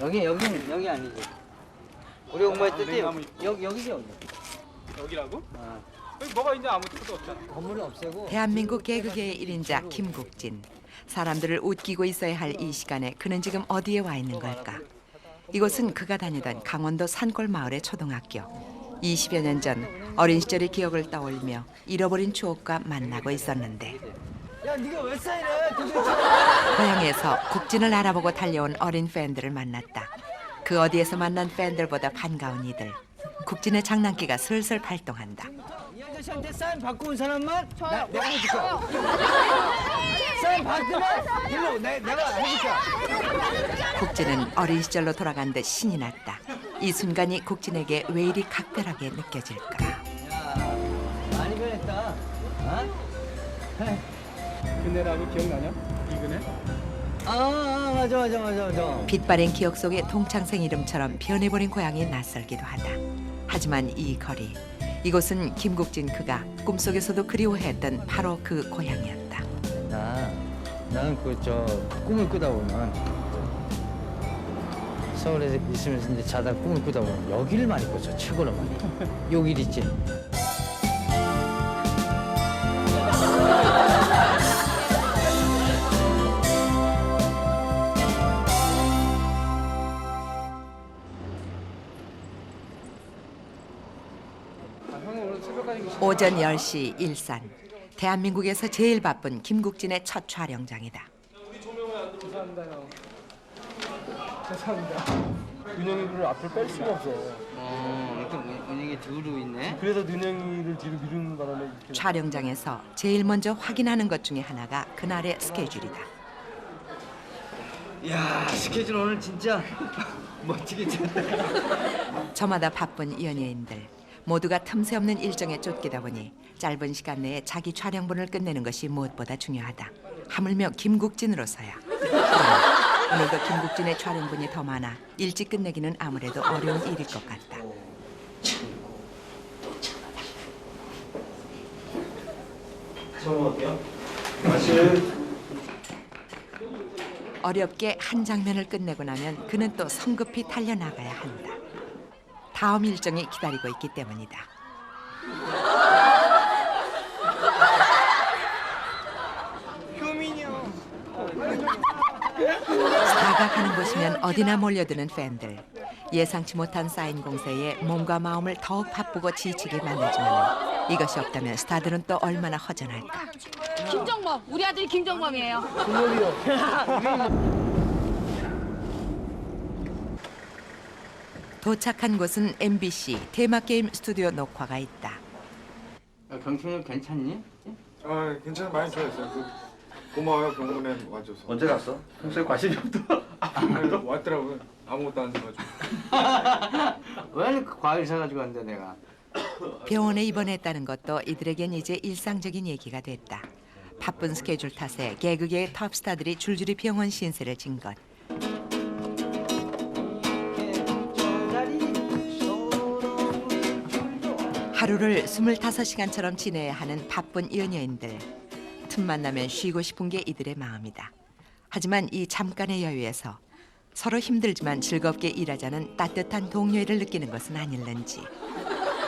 여기 여기 여기 아니지. 우리 공부했을 때 냉나무 여기 여기 여기지 여기. 여기라고? 어. 여기 뭐가 있냐 아무 것도 없잖아. 건물을 없애고. 대한민국 개그계의 1인자 김국진. 사람들을 웃기고 있어야 할 이 시간에 그는 지금 어디에 와 있는 걸까? 이곳은 그가 다니던 강원도 산골 마을의 초등학교. 20여 년 전 어린 시절의 기억을 떠올리며 잃어버린 추억과 만나고 있었는데 야 네가 왜 사이래? 도대체. 고향에서 국진을 알아보고 달려온 어린 팬들을 만났다. 그 어디에서 만난 팬들보다 반가운 이들. 국진의 장난기가 슬슬 발동한다. 이 아저씨한테 사인 받고 온 사람만 나, 내가 해줄까? 사인 받으면 일로 내, 내가 해줄까? 국진은 어린 시절로 돌아간 듯 신이 났다. 이 순간이 국진에게 왜 이리 각별하게 느껴질까? 야 많이 변했다. 어? 그네라고 기억나냐? 이그네? 아, 아 맞아 맞아 맞아 맞아. 빛바랜 기억 속의 동창생 이름처럼 변해버린 고향이 낯설기도 하다. 하지만 이 거리, 이곳은 김국진 그가 꿈속에서도 그리워했던 바로 그 고향이었다. 나 나는 그 저 꿈을 꾸다 보면 서울에 있으면서 이제 자다 꿈을 꾸다 보면 여기를 많이 꿨어 최고로 많이. 여길 있지. 오전 10시 일산. 대한민국에서 제일 바쁜 김국진의 첫 촬영장이다. 감사합니다. 죄송합니다. 윤영이를 앞으로 뺄 수가 없어. 어, 이렇게 운영이 두루 있네. 그래서 윤영이를 뒤로 미루는 바람에 이렇게. 촬영장에서 제일 먼저 확인하는 것 중에 하나가 그날의 스케줄이다. 야 스케줄 오늘 진짜 멋지게 짰다. 저마다 바쁜 연예인들 모두가 틈새 없는 일정에 쫓기다 보니 짧은 시간 내에 자기 촬영분을 끝내는 것이 무엇보다 중요하다. 하물며 김국진으로서야. 그러나 오늘도 김국진의 촬영분이 더 많아 일찍 끝내기는 아무래도 어려운 일일 것 같다. 어렵게 한 장면을 끝내고 나면 그는 또 성급히 달려나가야 한다. 다음 일정이 기다리고 있기 때문이다. 가는 곳이면 어디나 몰려드는 팬들. 예상치 못한 사인 공세에 몸과 마음을 더욱 바쁘고 지치게 만들지만 이것이 없다면 스타들은 또 얼마나 허전할까. 김정범 우리 아들이 김정범이에요. 도착한 곳은 MBC 테마 게임 스튜디오 녹화가 있다. 야, 경춘이 괜찮니? 아 괜찮아 많이 좋아했어요. 그, 고마워요 병원에 와줘서. 언제 갔어? 평소에 관심이 없더. 아니, 왔더라고요. 아무것도 안 줘가지고. 왜 이렇게 과일 사가지고 왔는데 내가? 병원에 입원했다는 것도 이들에겐 이제 일상적인 얘기가 됐다. 바쁜 스케줄 탓에 개그계의 톱스타들이 줄줄이 병원 신세를 진 것. 하루를 25시간처럼 지내야 하는 바쁜 연예인들. 틈만 나면 쉬고 싶은 게 이들의 마음이다. 하지만 이 잠깐의 여유에서 서로 힘들지만 즐겁게 일하자는 따뜻한 동료애를 느끼는 것은 아닐는지.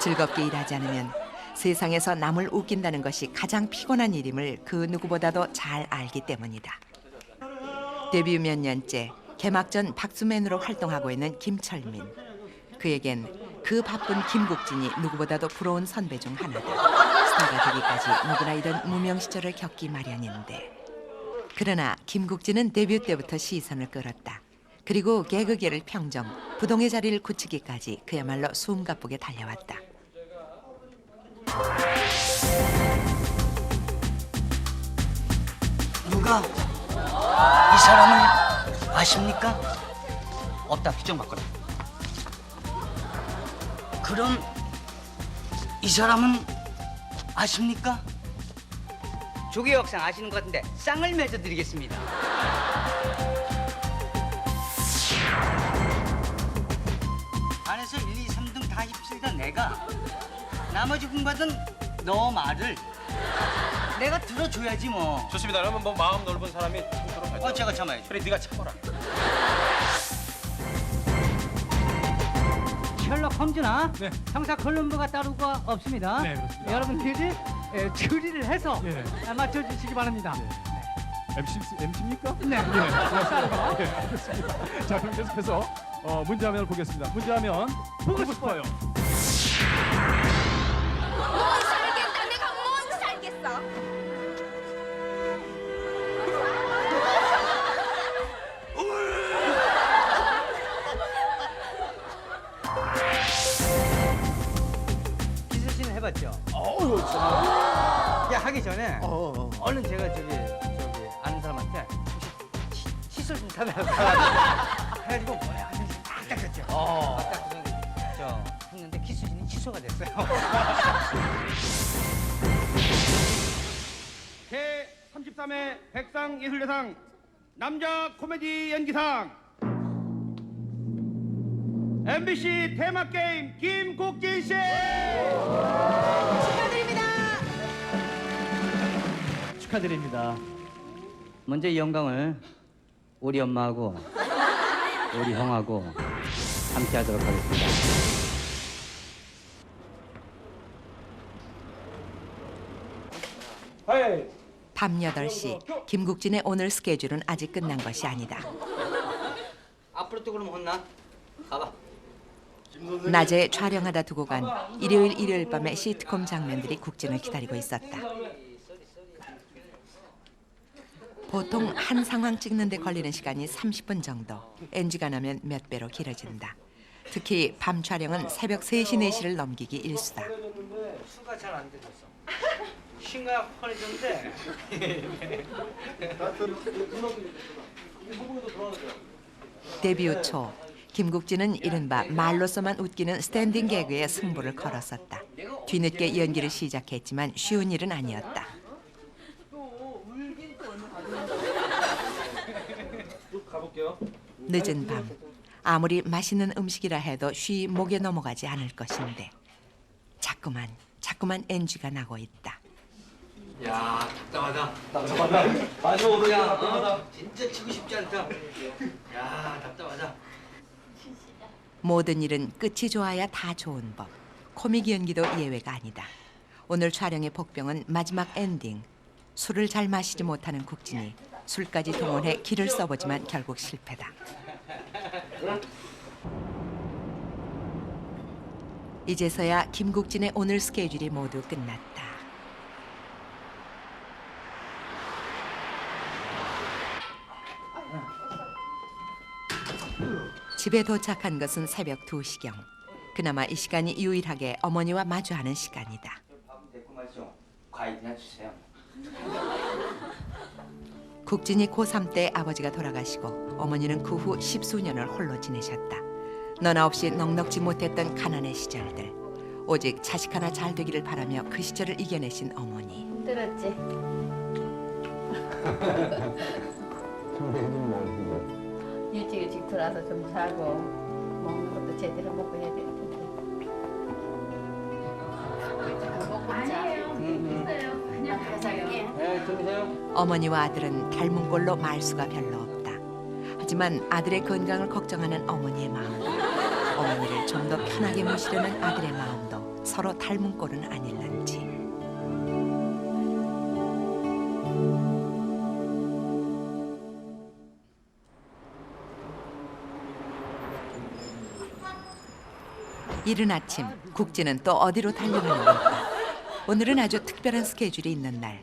즐겁게 일하지 않으면 세상에서 남을 웃긴다는 것이 가장 피곤한 일임을 그 누구보다도 잘 알기 때문이다. 데뷔 몇 년째 개막 전 박수맨으로 활동하고 있는 김철민. 그에겐 그 바쁜 김국진이 누구보다도 부러운 선배 중 하나다. 스타가 되기까지 누구나 이런 무명 시절을 겪기 마련인데. 그러나 김국진은 데뷔 때부터 시선을 끌었다. 그리고 개그계를 평정, 부동의 자리를 굳히기까지 그야말로 숨가쁘게 달려왔다. 누가 이 사람을 아십니까? 없다 규정 바꿔라 그럼 이 사람은 아십니까? 조기 학생 아시는 것 같은데 쌍을 맺어드리겠습니다 안에서 1, 2, 3등 다 휩쓸던 내가 나머지 훈받은 너 말을 내가 들어줘야지 뭐 좋습니다. 그러면 뭐 마음 넓은 사람이 참도록 하죠. 어, 제가 참아야죠. 그래 네가 참아라. 범준아. 네. 형사 콜럼버가 따르가 없습니다. 네, 그렇습니다. 여러분들이 예, 추리를 해서 예. 아, 맞춰주시기 바랍니다. MC, MC입니까? 네. 예, 따르가. 예, 알겠습니다. 자, 그럼 계속해서 어, 문제화면을 보겠습니다. 문제화면 보고 싶어요. 못 살겠다. 내가 못 살겠어. 야 하기 전에 얼른 제가 저기 저기 아는 사람한테 혹시 치- 칫솔 좀 사달라고 해가지고 뭐야 하면서 딱 닦았죠. 딱 닦고서 저 했는데 씨는 취소가 됐어요. 제 33회 백상 예술대상 남자 코미디 연기상 MBC 테마 게임 김국진 씨 축하드립니다. 먼저 이 영광을 우리 엄마하고 우리 형하고 함께 하도록 하겠습니다. 밤 8시 김국진의 오늘 스케줄은 아직 끝난 것이 아니다. 앞으로 또 그럼 혼나? 가봐. 낮에 촬영하다 두고 간 일요일 일요일 밤의 시트콤 장면들이 국진을 기다리고 있었다. 보통 한 상황 찍는데 걸리는 시간이 30분 정도. NG가 나면 몇 배로 길어진다. 특히 밤 촬영은 새벽 3시 4시를 넘기기 일수다. 수가 잘 안 되졌어. 쉰가 뻔해졌는데. 데뷔 후 초 김국진은 이른바 말로서만 웃기는 스탠딩 개그에 승부를 걸었었다. 뒤늦게 연기를 시작했지만 쉬운 일은 아니었다. 늦은 밤 아무리 맛있는 음식이라 해도 쉬 목에 넘어가지 않을 것인데 자꾸만 자꾸만 NG가 나고 있다. 야 답답하다. 답답하다. 맞아 오르야. 어? 진짜 치고 싶지 않다. 야 답답하다. 모든 일은 끝이 좋아야 다 좋은 법. 코믹 연기도 예외가 아니다. 오늘 촬영의 복병은 마지막 엔딩. 술을 잘 마시지 못하는 국진이 술까지 동원해 기를 써보지만 결국 실패다. 이제서야 김국진의 오늘 스케줄이 모두 끝났다. 집에 도착한 것은 새벽 2시경. 그나마 이 시간이 유일하게 어머니와 마주하는 시간이다. 밥 데리고 말죠. 과일이나 주세요. 국진이 고3 때 아버지가 돌아가시고 어머니는 그 후 십수년을 홀로 지내셨다. 너나 없이 넉넉지 못했던 가난의 시절들. 오직 자식 하나 잘 되기를 바라며 그 시절을 이겨내신 어머니. 힘들었지. 일찍 일찍 들어와서 좀 자고 먹는 것도 제대로 먹고 해야 되는데. 먹고 자. 그냥 가자게. 네 들으세요. 어머니와 아들은 닮은 꼴로 말수가 별로 없다. 하지만 아들의 건강을 걱정하는 어머니의 마음, 어머니를 좀 더 편하게 모시려는 아들의 마음도 서로 닮은 꼴은 아닐런지. 이른 아침 국진은 또 어디로 달려가는 걸까? 오늘은 아주 특별한 스케줄이 있는 날.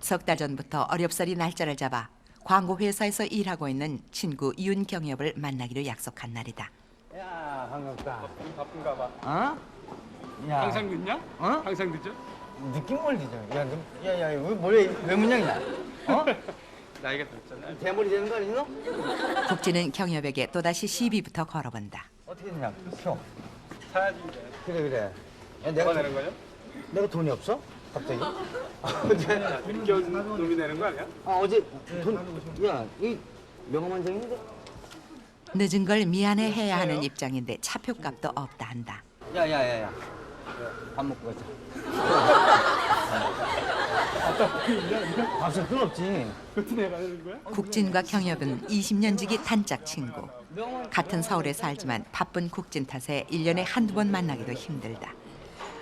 석 달 전부터 어렵사리 날짜를 잡아 광고 회사에서 일하고 있는 친구 윤경엽을 만나기로 약속한 날이다. 야 반갑다. 바쁜가 봐. 어? 야 항상 늦냐? 어? 항상 늦죠? 느낌 걸리죠. 야, 너, 야, 야, 왜 머리 왜 문양이야? 어? 나이가 됐잖아 대머리 되는 거 아니너 국진은 경엽에게 또다시 시비부터 걸어본다. 어떻게 되냐? 표. 사야지 이제 그래 그래. 야, 내가 내는 거냐? 내가 돈이 없어? 갑자기? 민견 놈이 내는 거 아니야? 아 어제 돈. 야, 이 명함 한 장인데? 늦은 걸 미안해해야 하는 입장인데 차표값도 없다 한다. 야, 야, 야, 야. 밥 먹고 가자. 밥상 거야? 국진과 경협은 20년 지기 단짝 친구. 같은 서울에 살지만 바쁜 국진 탓에 일년에 한두 번 만나기도 힘들다.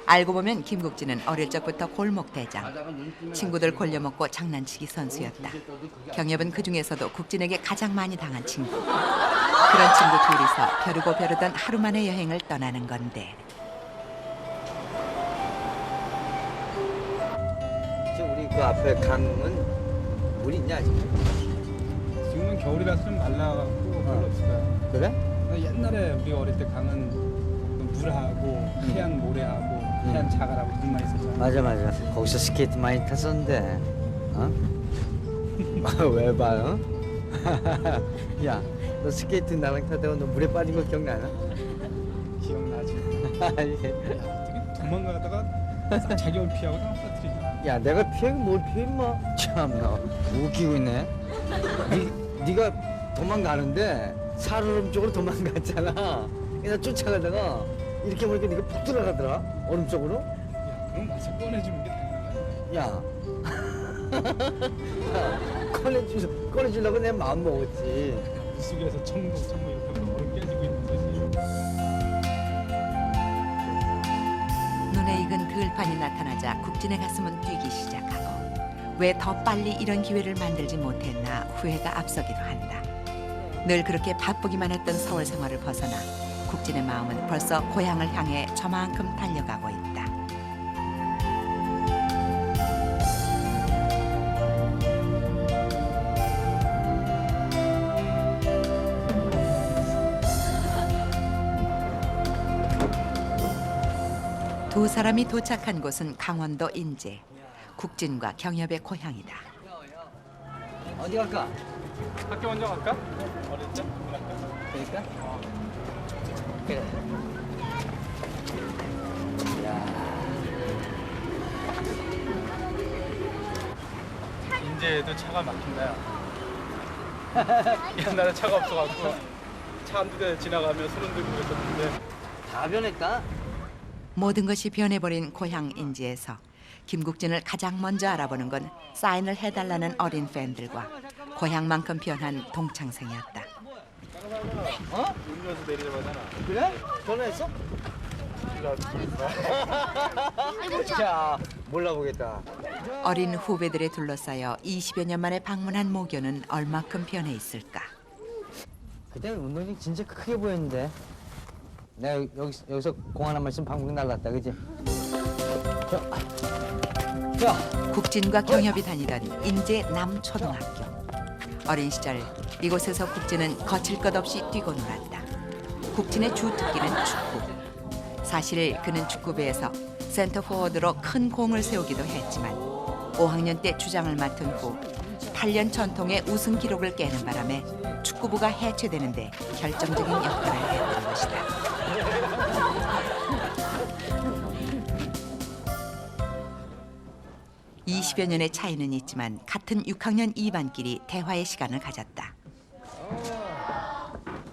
알고 보면 김국진은 어릴 적부터 골목 대장. 친구들 골려먹고 장난치기 선수였다. 경협은 그 중에서도 국진에게 가장 많이 당한 친구. 그런 친구 둘이서 벼르고 벼르던 하루만의 여행을 떠나는 건데 지금 우리 그 앞에 강은 물 있냐 지금? 지금은 겨울이라서 좀 말라갖고 별로 없어요. 그래? 옛날에 우리 어릴 때 강은 물하고 해안 모래하고 해안 자갈하고 물만 있었잖아. 맞아 맞아. 거기서 스케이트 많이 탔었는데. 어? 왜 봐? 어? 야, 너 스케이트 나랑 타다가 너 물에 빠진 거 기억나나? 기억나지? 어떻게 도망가다가 얼 피하고 다 빠뜨리냐? 야, 내가 피해 뭘 피해 임마? 참나 웃기고 있네. 니, 네가 도망가는데 살얼음 쪽으로 도망갔잖아. 나 쫓아가다가 이렇게 보니까 네가 푹 들어가더라. 얼음 쪽으로. 야, 그럼 와서 꺼내주는 게 당연하야. 야. 야, 꺼내주, 꺼내주려고 내 마음 먹었지. 물속에서 청동 청동 이렇게 하면 얼음 깨지고 있는 거지. 눈에 익은 그을판이 나타나자 국진의 가슴은 뛰기 시작하고 왜 더 빨리 이런 기회를 만들지 못했나 후회가 앞서기도 한다. 늘 그렇게 바쁘기만 했던 서울 생활을 벗어나 국진의 마음은 벌써 고향을 향해 저만큼 달려가고 있다. 두 사람이 도착한 곳은 강원도 인제. 국진과 경협의 고향이다. 어디 갈까? 학교 먼저 갈까? 어릴 때? 문학교? 그러니까? 그래. 인제에도 차가 막힌다. 옛날에 차가 없어갖고 차 한두 대 지나가면 소름 들고 그랬었는데 다 변했다. 모든 것이 변해버린 고향 인지에서 김국진을 가장 먼저 알아보는 건 사인을 해달라는 어린 팬들과 고향만큼 변한 동창생이었다. 음료수 내리자마자 그래? 전화했어? 자, 몰라보겠다. 어린 후배들에 둘러싸여 20여 년 만에 방문한 모교는 얼마큼 변해 있을까? 그때 운동이 진짜 크게 보였는데. 내가 여기, 여기서 공 하나만 있으면 방금 날랐다, 그지? 자, 자, 국진과 경협이 다니던 인제 남초등학교. 어린 시절 이곳에서 국진은 거칠 것 없이 뛰고 놀았다. 국진의 주 특기는 축구. 사실 그는 축구부에서 센터 포워드로 큰 공을 세우기도 했지만 5학년 때 주장을 맡은 후 8년 전통의 우승 기록을 깨는 바람에 축구부가 해체되는데 결정적인 역할을 했던 것이다. (20여) 년의 차이는 있지만 같은 (6학년 2반끼리) 대화의 시간을 가졌다.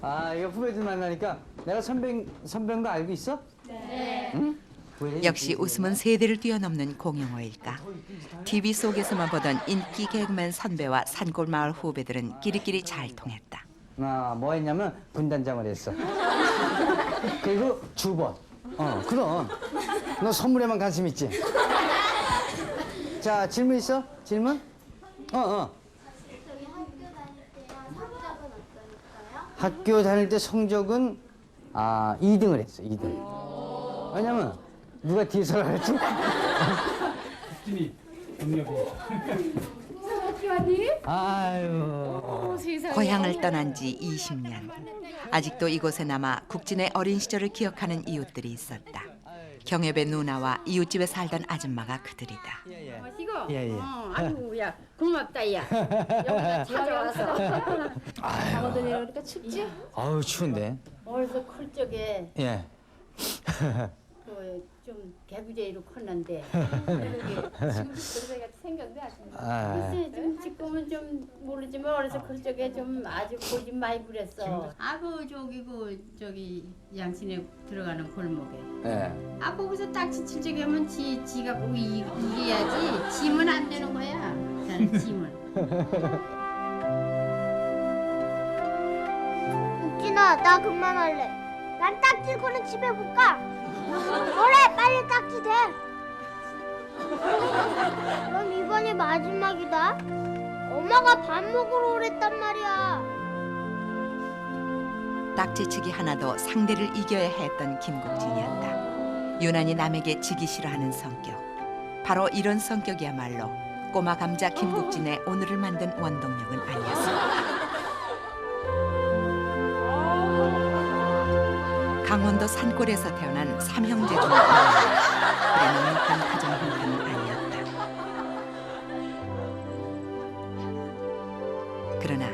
아, 이거 후배들 만나니까 내가 선배, 선배인 거 알고 있어? 네. 응? 왜? 역시 웃음은 세대를 뛰어넘는 공용어일까. TV 속에서만 보던 인기 개그맨 선배와 산골 마을 후배들은 끼리끼리 잘 통했다. 아, 뭐 했냐면 분단장을 했어. 그리고 주번. 어, 그럼. 너 선물에만 관심 있지? 자, 질문 있어? 질문? 어, 어. 학교 다닐 때 성적은 아, 2등을 했어, 2등. 왜냐면 누가 뒤에서 가르치? 국진이 동료비 아유. 고향을 떠난 지 20년. 아직도 이곳에 남아 국진의 어린 시절을 기억하는 이웃들이 있었다. 경협의 누나와 이웃집에 살던 아줌마가 그들이다. 마시고. 예, 예. 어, 아이고 야 고맙다 야. 여기다 찾아와서. 강원도 내려오니까 춥지? 아유, 추운데. 어디서 클 적에 예. 그 좀 개구쟁이로 컸는데 지금 그러가 생겼네. 아, 글쎄 좀 지금은 좀 모르지만 어려서 그쪽에 좀 아주 고집 많이 부렸어. 아그 저기 그 저기 양신에 들어가는 골목에. 예. 아 거기서 딱지 칠 적에 하면 지 지가 꼭 이, 이겨야지. 지면 안 되는 거야. 나는 지면. 웃기나 나 그만할래 난 딱지고는 집에 못 가 그래 빨리 딱지 대 그럼 이번이 마지막이다 엄마가 밥 먹으러 오랬단 말이야 딱지치기 하나도 상대를 이겨야 했던 김국진이었다. 유난히 남에게 지기 싫어하는 성격. 바로 이런 성격이야말로 꼬마 감자 김국진의 오늘을 만든 원동력은 아니었습니다. 강원도 산골에서 태어난 삼형제 중 그래 넉넉한 가정 형편은 아니었다. 그러나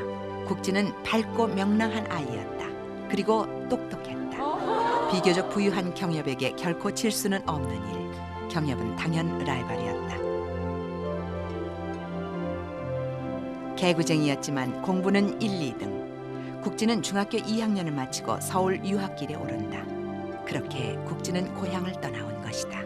국진은 밝고 명랑한 아이였다. 그리고 똑똑했다. 비교적 부유한 경협에게 결코 질 수는 없는 일. 경협은 당연 라이벌이었다. 개구쟁이였지만 공부는 1, 2등. 국진은 중학교 2학년을 마치고 서울 유학길에 오른다. 그렇게 국진은 고향을 떠나온 것이다.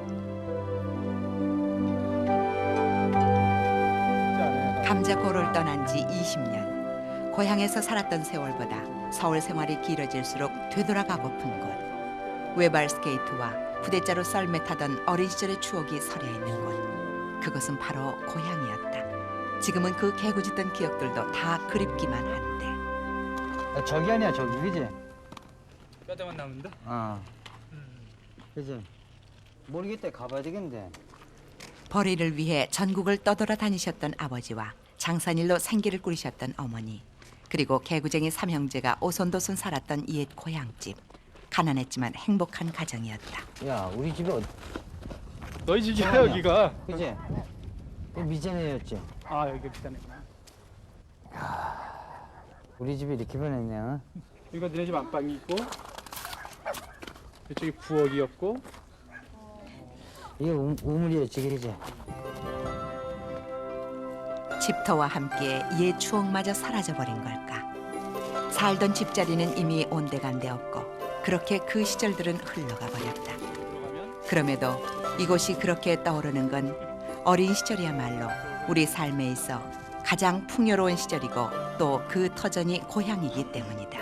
감자고를 떠난 지 20년. 고향에서 살았던 세월보다 서울 생활이 길어질수록 되돌아가고픈 곳. 외발 스케이트와 부대자로 썰매 타던 어린 시절의 추억이 서려 있는 곳. 그것은 바로 고향이었다. 지금은 그 개구짖던 기억들도 다 그립기만 한 데. 아, 저기 아니야 저기 그지? 뼈대만 남는데? 어. 그지? 모르겠다 가봐야 되겠는데. 벌이를 위해 전국을 떠돌아 다니셨던 아버지와 장산일로 생계를 꾸리셨던 어머니 그리고 개구쟁이 삼형제가 오손도손 살았던 옛 고향집 가난했지만 행복한 가정이었다. 야 우리 집에 어, 너희 집이야 여기가. 그지? 미제네였지. 아 여기 비싸네. 우리 집이 이렇게 변했네. 어? 여기가 너네 집 안방이 있고 이쪽이 부엌이었고 이게 우, 우물이었지 그지? 집터와 함께 옛 추억마저 사라져버린 걸까? 살던 집자리는 이미 온데간데 없고 그렇게 그 시절들은 흘러가 버렸다. 그럼에도 이곳이 그렇게 떠오르는 건 어린 시절이야말로 우리 삶에 있어 가장 풍요로운 시절이고 또 그 터전이 고향이기 때문이다.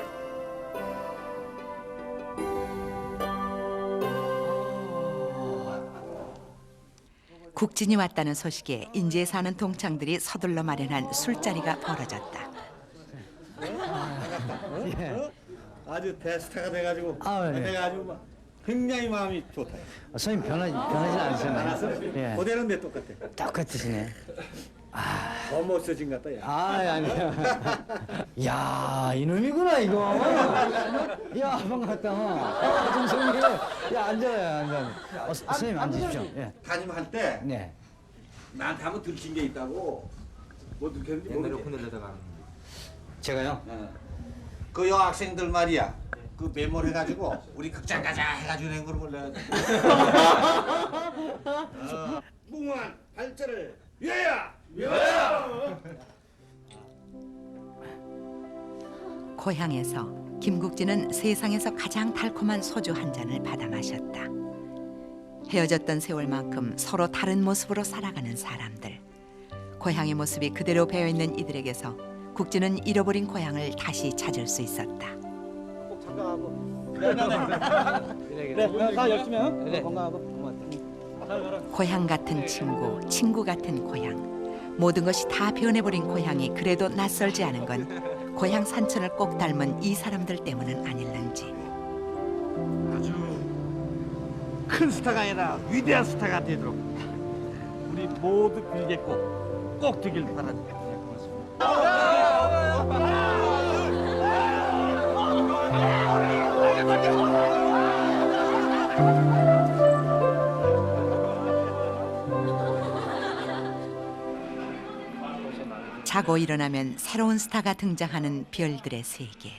국진이 왔다는 소식에 인제에 사는 동창들이 서둘러 마련한 술자리가 벌어졌다. 아주 대스타가 돼가지고 아, 네. 내가 아주 막 굉장히 마음이 좋다. 어, 선생님 변하지 변하진 않으셨나요? 예. 그대로인데 똑같아. 똑같으시네. 더 멋져진 것 같다. 야. 아 아니야. 야 이놈이구나 이거. 야 반갑다. 어, 좀 선생님. 야 앉아요 앉아. 어, 서- 선생님 앉으십시오. 예. 담임할 때 네. 나한테 한번 들킨 게 있다고. 뭐 들켰는지 모르겠지. 제가요. 그 여학생들 말이야. 그 메모해가지고 우리 극장 가자 해가지고 낸걸 몰라. 어, 뭉한 발전을 위하여. 고향에서 김국진은 세상에서 가장 달콤한 소주 한 잔을 받아 마셨다. 헤어졌던 세월만큼 서로 다른 모습으로 살아가는 사람들. 고향의 모습이 그대로 배어 있는 이들에게서 국진은 잃어버린 고향을 다시 찾을 수 있었다. 그래 나 열심히 해. 건강하고 고맙다. 고향 같은 친구, 친구 같은 고향. 모든 것이 다 변해버린 고향이 그래도 낯설지 않은 건 고향 산천을 꼭 닮은 이 사람들 때문은 아닐는지. 아주 큰 스타가 아니라 위대한 스타가 되도록 우리 모두 빌겠고 꼭 되길 바랍니다. 자고 일어나면 새로운 스타가 등장하는 별들의 세계.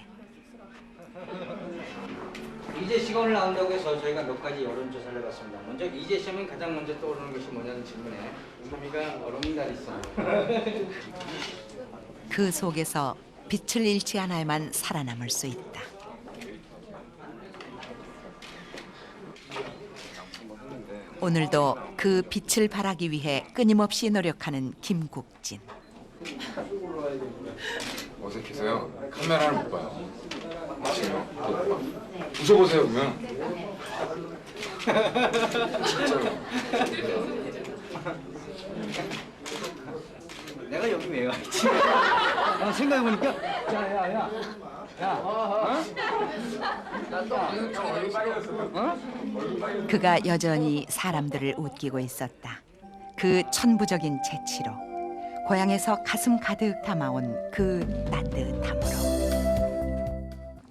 씨가 오늘 나온다고 해서 저희가 몇 가지 여론조사를 해봤습니다. 먼저 이재 씨 하면 가장 먼저 떠오르는 것이 뭐냐는 질문에 우미가 얼음달이 있어. 그 속에서 빛을 잃지 않아야만 살아남을 수 있다. 오늘도 그 빛을 발하기 위해 끊임없이 노력하는 김국진. 어색해서요. 카메라를 못 봐요. 지금 못 봐. 웃어보세요 그러면. 진짜로. 내가 여기 왜와 있지? 아, 생각해보니까 야야 야 야, 어? 그가 여전히 사람들을 웃기고 있었다. 그 천부적인 재치로 고향에서 가슴 가득 담아온 그 따뜻함으로.